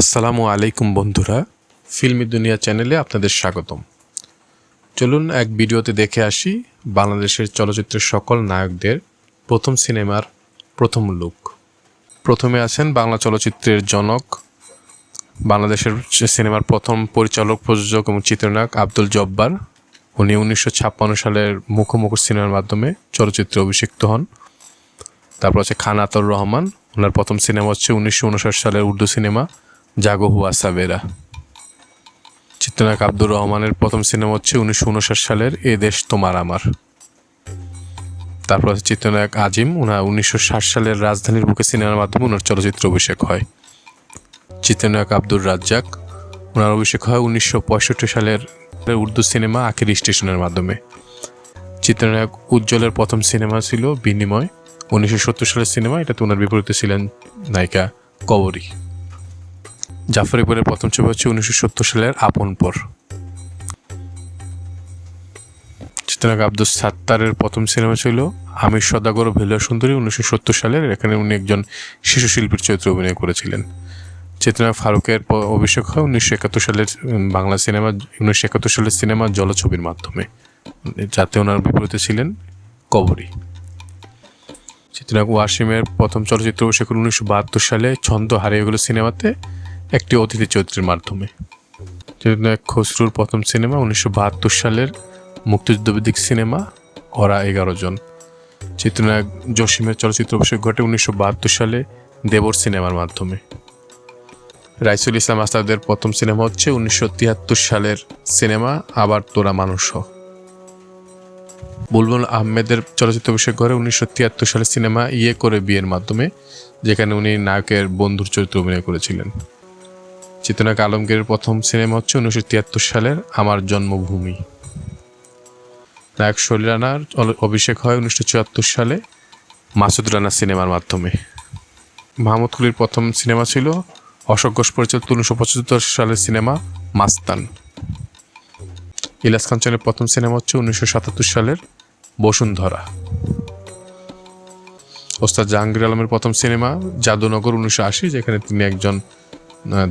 আসসালামু আলাইকুম বন্ধুরা, ফিল্মি দুনিয়া চ্যানেলে আপনাদের স্বাগতম। চলুন এক ভিডিওতে দেখে আসি বাংলাদেশের চলচ্চিত্রের সকল নায়কদের প্রথম সিনেমার প্রথম লুক। প্রথমে আছেন বাংলা চলচ্চিত্রের জনক, বাংলাদেশের সিনেমার প্রথম পরিচালক, প্রযোজক এবং চিত্রনায়ক আব্দুল জব্বার। উনি উনিশশো ছাপ্পান্ন সালের মুখোমুখি সিনেমার মাধ্যমে চলচ্চিত্রে অভিষিক্ত হন। তারপর আছে খান আতর রহমান, ওনার প্রথম সিনেমা হচ্ছে উনিশশো উনষাট সালের উর্দু সিনেমা জাগো হুয়া সাবেরা। চিত্রনায়ক আব্দুর রহমানের প্রথম সিনেমা হচ্ছে উনিশশো উনষাট সালের এ দেশ তোমার আমার। তারপর চিত্রনায়ক আজিম ওনার উনিশশো ষাট সালের রাজধানীর বুকে সিনেমার মাধ্যমে ওনার চলচ্চিত্র অভিষেক হয়। চিত্রনায়ক আব্দুর রাজ্জাক ওনার অভিষেক হয় উনিশশো পঁয়ষট্টি সালের উর্দু সিনেমা আখির স্টেশনের মাধ্যমে। চিত্রনায়ক উজ্জ্বলের প্রথম সিনেমা ছিল বিনিময়। উনিশশো সত্তর সালের সিনেমা, এটাতে ওনার বিপরীতে ছিলেন নায়িকা কবরী। জাফর ইকবালের প্রথম ছবি হচ্ছে উনিশশো সত্তর সালের আপন পর। চিত্রনায়ক আব্দুল সাত্তারের প্রথম সিনেমা ছিল আমি সদাগর ভেলুয়া সুন্দরী উনিশশো সত্তর সালের, এখানে উনি একজন শিশু শিল্পীর চরিত্রে অভিনয় করেছিলেন। চিত্রনায়ক ফারুকের অভিষেক হয় উনিশশো একাত্তর সালের বাংলা সিনেমা, উনিশশো একাত্তর সালের সিনেমা জলছবির মাধ্যমে। যাতে ওনার বিপরীতে ছিলেন কবরী। চিত্রনায়ক ওয়াসিমের প্রথম চলচ্চিত্র অভিষেক উনিশশো বাহাত্তর সালে ছন্দ হারিয়ে গেল সিনেমাতে। একটি অতিথি চরিত্রের মাধ্যমে। চিত্রনায়ক খসরুর প্রথম সিনেমা, উনিশশো বাহাত্তর সালের মুক্তিযুদ্ধভিত্তিক সিনেমা ওরা এগারো জন। চিত্রনায়ক জসিমের চলচ্চিত্র অভিষেক ঘটে উনিশশো বাহাত্তর সালে দেবর সিনেমার মাধ্যমে। রাইসুল ইসলাম আসাদের প্রথম সিনেমা হচ্ছে উনিশশো তিয়াত্তর সালের সিনেমা, আবার তোরা মানুষ বুলবুল আহমেদের চলচ্চিত্র অভিষেক করে উনিশশো তিয়াত্তর সালের সিনেমা ইয়ে করে বিয়ের মাধ্যমে, যেখানে উনি নায়কের বন্ধুর চরিত্রে অভিনয় করেছিলেন। চিত্রনায়ক আলমগীরের প্রথম সিনেমা হচ্ছে উনিশশো তিয়াত্তর সালের আমার জন্মভূমি। নায়ক শৈল রানার অভিষেক হয় উনিশশো চুয়াত্তর সালে মাসুদ রানা সিনেমার মাধ্যমে। মাহমুদ খুলির প্রথম সিনেমা ছিল অশোক ঘোষ পরিচালিত উনিশশো পঁচাত্তর সালের সিনেমা মাস্তান। ইলাস কাঞ্চনের প্রথম সিনেমা হচ্ছে উনিশশো সাতাত্তর সালের বসুন্ধরা। ওস্তাদ জাহাঙ্গীর আলমের প্রথম সিনেমা জাদুনগর উনিশশো আশি, যেখানে তিনি একজন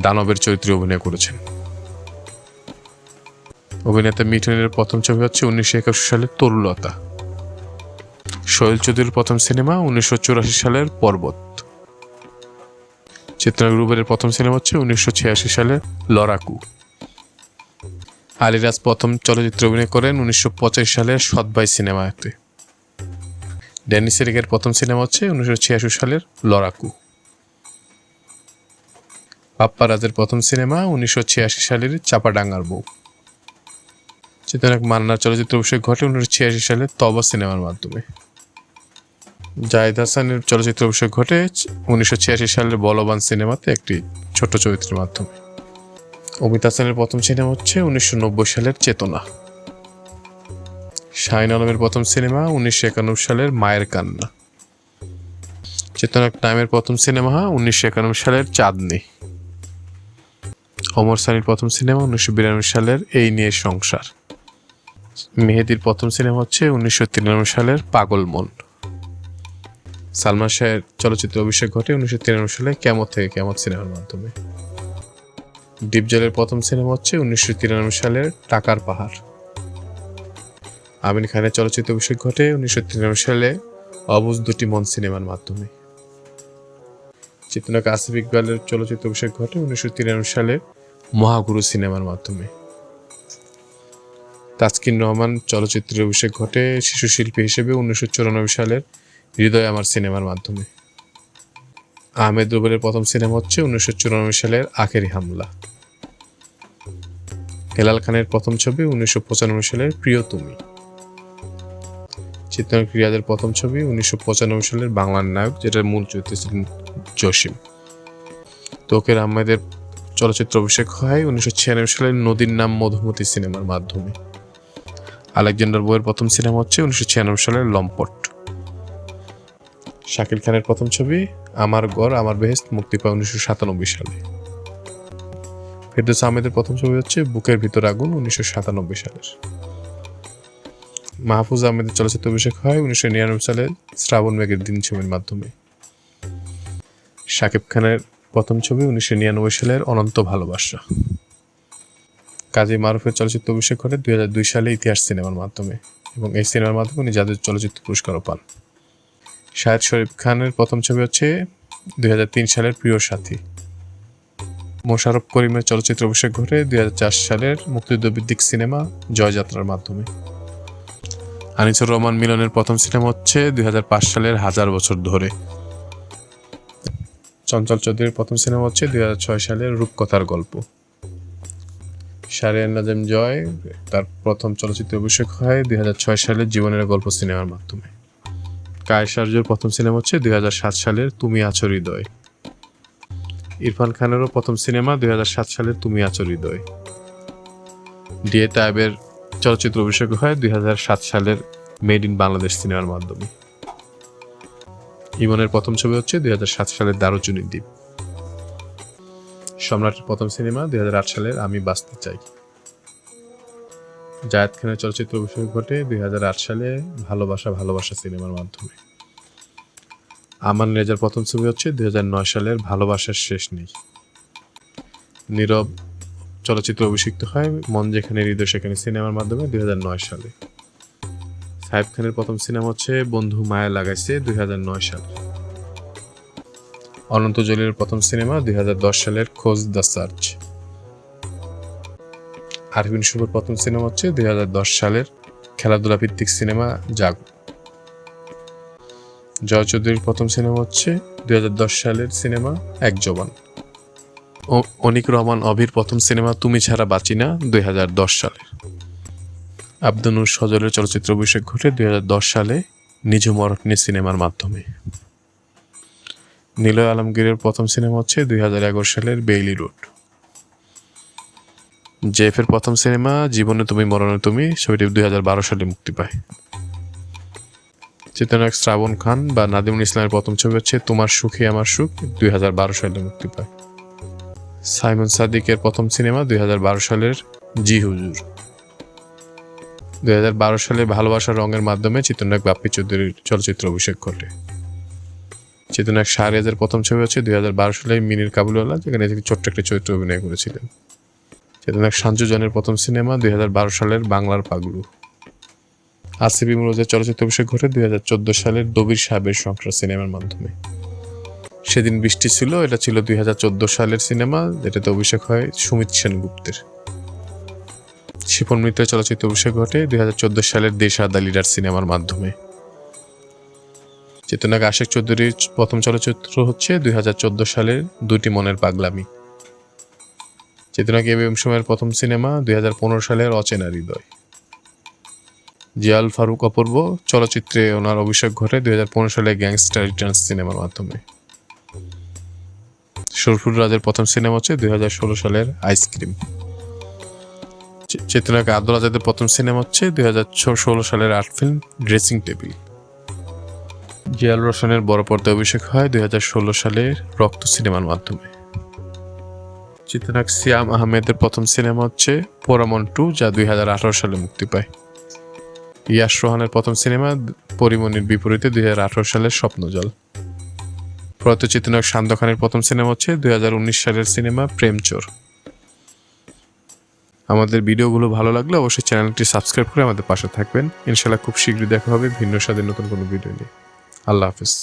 দানবের চরিত্রে অভিনয় করেছেন। অভিনেতা মিঠুনের প্রথম ছবি হচ্ছে উনিশশো একাশি সালের তরুলতা। সোহেল চৌধুরীর প্রথম সিনেমা উনিশশো চুরাশি সালের পর্বত। চিত্রনায়ক রুবেলের প্রথম সিনেমা হচ্ছে উনিশশো ছিয়াশি সালের লড়াকু। আলিরাজ প্রথম চলচ্চিত্রে অভিনয় করেন উনিশশো পঁচাশি সালের সৎবাই সিনেমাতে। ড্যানি সেরিকের প্রথম সিনেমা হচ্ছে উনিশশো ছিয়াশি সালের লড়াকু। পাপ্পা রাজের প্রথম সিনেমা উনিশশো ছিয়াশি সালের চাপাডাঙ্গার বউ চিত্রনায়ক মান্নার চলচ্চিত্র অভিষেক ঘটে উনিশশো ছিয়াশি সালে তবা সিনেমার মাধ্যমে। জাহিদ হাসানের চলচ্চিত্র অভিষেক ঘটে উনিশশো ছিয়াশি সালের বলবান সিনেমাতে একটি ছোট চরিত্রের মাধ্যমে। অমিত হাসানের প্রথম সিনেমা হচ্ছে উনিশশো নব্বই সালের চেতনা। শাহিন আলমের প্রথম সিনেমা উনিশশো একানব্বই সালের মায়ের কান্না। চেতনাক নামের প্রথম সিনেমা উনিশশো একানব্বই সালের চাঁদনি। অমর সানির প্রথম সিনেমা উনিশশো বিরানব্বই সালের এই নিয়ে সংসার। মেহেদির প্রথম সিনেমা হচ্ছে উনিশশো তিরানব্বই সালের পাগল মন। সালমান শাহের চলচ্চিত্র অভিষেক ঘটে উনিশশো তিরানব্বই সালে কেমত থেকে কেমত সিনেমার মাধ্যমে। ডিপজলের প্রথম সিনেমা হচ্ছে উনিশশো তিরানব্বই সালের টাকার পাহাড়। আমিন খানের চলচ্চিত্র অভিষেক ঘটে উনিশশো তিরানব্বই সালে অবুজ দুটি মন সিনেমার মাধ্যমে। চিত্রনায়ক আসিফ ইকবালের চলচ্চিত্র অভিষেক ঘটে উনিশশো তিরানব্বই সালে মহাগুরু সিনেমার মাধ্যমে। তাজকিন রহমান চলচ্চিত্রের অভিষেক ঘটে শিশু শিল্পী হিসেবে উনিশশো চুরানব্বই সালের হৃদয় আমার সিনেমার মাধ্যমে। আহমেদ রুবেলের প্রথম সিনেমা হচ্ছে উনিশশো চুরানব্বই সালের আখেরি হামলা। হেলাল খানের প্রথম ছবি উনিশশো পঁচানব্বই সালের প্রিয় তুমি। চিত্রনায়ক রিয়াজের প্রথম ছবি উনিশশো পঁচানব্বই সালের বাংলার নায়ক, যেটার মূল চরিত্রে ছিলেন জসিম। তোকের আহমেদের চলচ্চিত্র অভিষেক হয় উনিশশো ছিয়ানব্বই সালের নদীর নাম মধুমতি সিনেমার মাধ্যমে। আলেকজান্ডার বইয়ের প্রথম সিনেমা হচ্ছে উনিশশো ছিয়ানব্বই সালের লম্পট। শাকিল খানের প্রথম ছবি, আমার গড় আমার বেহেস্ত মুক্তি পায় উনিশশো সাতানব্বই সালে। ফেরদৌস আহমেদের প্রথম ছবি হচ্ছে বুকের ভিতর আগুন উনিশশো সাতানব্বই সালের। মাহফুজ আহমেদের চলচ্চিত্র অভিষেক হয় উনিশশো নিরানব্বই সালে শ্রাবণ মেঘের দিন ছবির মাধ্যমে। শাকিব খানের প্রথম ছবি উনিশশো নিরানব্বই সালের অনন্ত ভালোবাসা। কাজী মারুফের চলচ্চিত্র অভিষেক ঘটে দুই হাজার দুই সালে ইতিহাস সিনেমার মাধ্যমে এবং এই সিনেমার মাধ্যমে উনি জাতীয় চলচ্চিত্র পুরস্কারও পান। শাহেদ শরীফ খানের প্রথম ছবি হচ্ছে দুই হাজার তিন সালের প্রিয় সাথী। মোশারফ করিমের চলচ্চিত্র অভিষেক ঘটে দুই হাজার চার সালের মুক্তিযুদ্ধ ভিত্তিক সিনেমা জয়যাত্রার মাধ্যমে। আনিসুর রহমান মিলনের প্রথম সিনেমা হচ্ছে দুই হাজার পাঁচ সালের হাজার বছর ধরে। চঞ্চল চৌধুরীর প্রথম সিনেমা হচ্ছে দু হাজার ছয় সালের রূপকথার গল্প। শারিয়ান নাজম জয় তার প্রথম চলচ্চিত্র অভিষেক হয় দু হাজার ছয় সালের জীবনের গল্প সিনেমার মাধ্যমে। কায়সার্যর প্রথম সিনেমা হচ্ছে দু হাজার সাত সালের তুমি আছো হৃদয়। ইরফান খানেরও প্রথম সিনেমা দুই হাজার সাত সালের তুমি আছো হৃদয়। ডিএ টাইবের চলচ্চিত্র অভিষেক হয় দুই হাজার সাত সালের মেড ইন বাংলাদেশ সিনেমার মাধ্যমে। ইমনের প্রথম ছবি হচ্ছে দুই হাজার সাত সালের দারুচুনি দ্বীপ। সম্রাটের প্রথম সিনেমা দুই সালের আমি বাঁচতে চাই। জায়েদ খানের চলচ্চিত্র অভিষেক ঘটে দুই হাজার আট সালে ভালোবাসা ভালোবাসা সিনেমার মাধ্যমে। আমান রেজার প্রথম ছবি হচ্ছে দুই হাজার নয় সালের ভালোবাসার শেষ নেই। নীরব চলচ্চিত্র অভিষিক্ত হয় মন যেখানে হৃদয় সেখানে সিনেমার মাধ্যমে দুই হাজার নয় সালে। সাহেব খানের প্রথম সিনেমা হচ্ছে বন্ধু মায়া লাগাইছে দুই নয় সাল। অনন্ত জলিলের প্রথম সিনেমা দুই সালের খোঁজ দ্য সার্চ। আরবিন শুভর প্রথম সিনেমা হচ্ছে দুই সালের খেলাধুলা ভিত্তিক সিনেমা জাগ। জয় চৌধুরীর প্রথম সিনেমা হচ্ছে দুই হাজার দশ সালের সিনেমা এক জবান অনিক রহমান অভির প্রথম সিনেমা তুমি ছাড়া বাঁচি না দুই হাজার দশ সালের। আব্দুনুর সজলের চলচ্চিত্র অভিষেক ঘটে দুই হাজার দশ সালে নিজ মরটনি সিনেমার মাধ্যমে। নিলয় আলমগীরের প্রথম সিনেমা হচ্ছে দুই হাজার এগারো সালের বেইলি রোড। জেফের প্রথম সিনেমা, জীবনে তুমি, মরণে তুমি, ছবিটি দুই হাজার বারো সালে মুক্তি পায়। চিত্রনায়ক শ্রাবণ খান বা নাদিমুল ইসলামের প্রথম ছবি হচ্ছে তোমার সুখে আমার সুখ, দুই হাজার বারো সালে মুক্তি পায়। সাইমন সাদিকের প্রথম সিনেমা দুই হাজার বারো সালের জি হুজুর। দুই হাজার বারো সালে ভালোবাসার রঙের মাধ্যমে চিত্রনায়ক বাপ্পি চৌধুরীর চলচ্চিত্র অভিষেক ঘটে। চিত্রনায়ক শাহরিয়াজের প্রথম ছবি হচ্ছে দুই হাজার বারো সালে মিনির কাবুলওয়ালা, যেখানে তিনি ছোট্ট একটি চরিত্র অভিনয় করেছিলেন। চিত্রনায়ক সঞ্জু জনের প্রথম সিনেমা দুই হাজার বারো সালের বাংলার পাগলু। আসিবি মুরোজের চলচ্চিত্র অভিষেক ঘটে দুই হাজার চোদ্দ সালের দবির সাহেবের সংসার সিনেমার মাধ্যমে। সেদিন বৃষ্টি ছিল, এটা ছিল দুই হাজার চোদ্দ সালের সিনেমা, যেটাতে অভিষেক হয় সুমিত সেনগুপ্তের। শিপন মিত্রের চলচ্চিত্র অভিষেক ঘটে দুই হাজার চোদ্দ সালের দেশ আদা লিডার সিনেমার মাধ্যমে। চেতনাক আশেক চৌধুরীর প্রথম চলচ্চিত্র হচ্ছে দুই সালের দুটি মনের পাগলামি। চেতনাক এবিএম সময়ের প্রথম সিনেমা দুই সালের অচেনা হৃদয়। জিয়াল ফারুক অপূর্ব চলচ্চিত্রে ওনার অভিষেক ঘটে দুই সালে গ্যাংস্টার রিটার্নস সিনেমার মাধ্যমে। সরফুর রাজের প্রথম সিনেমা হচ্ছে দুই হাজার ষোলো সালের আইসক্রিম। চেতনাকে আব্দুল আজাদের প্রথম সিনেমা হচ্ছে দুই হাজার সালের আর্ট ফিল্ম ড্রেসিং টেবিল। জিয়াল রোশনের বড় পর্দায় অভিষেক হয় দুই হাজার ষোলো সালের রক্ত সিনেমার মাধ্যমে। চিত্রনায়ক সিয়াম আহমেদের প্রথম সিনেমা হচ্ছে পোরামন টু, যা দুই হাজার আঠারো সালে মুক্তি পায়। ইয়াশ রোহানের প্রথম সিনেমা পরিমণির বিপরীতে দুই হাজার আঠারো সালের স্বপ্নজল। প্রয়াত চিত্রনায়ক শান্ত খানের প্রথম সিনেমা হচ্ছে দুই হাজার উনিশ সালের সিনেমা প্রেমচোর। আমাদের ভিডিওগুলো ভালো লাগলে অবশ্যই চ্যানেলটি সাবস্ক্রাইব করে আমাদের পাশে থাকবেন। ইনশাল্লাহ খুব শীঘ্রই দেখা হবে ভিন্ন স্বাদের নতুন কোনো ভিডিও নিয়ে। আল্লাহ হাফিজ।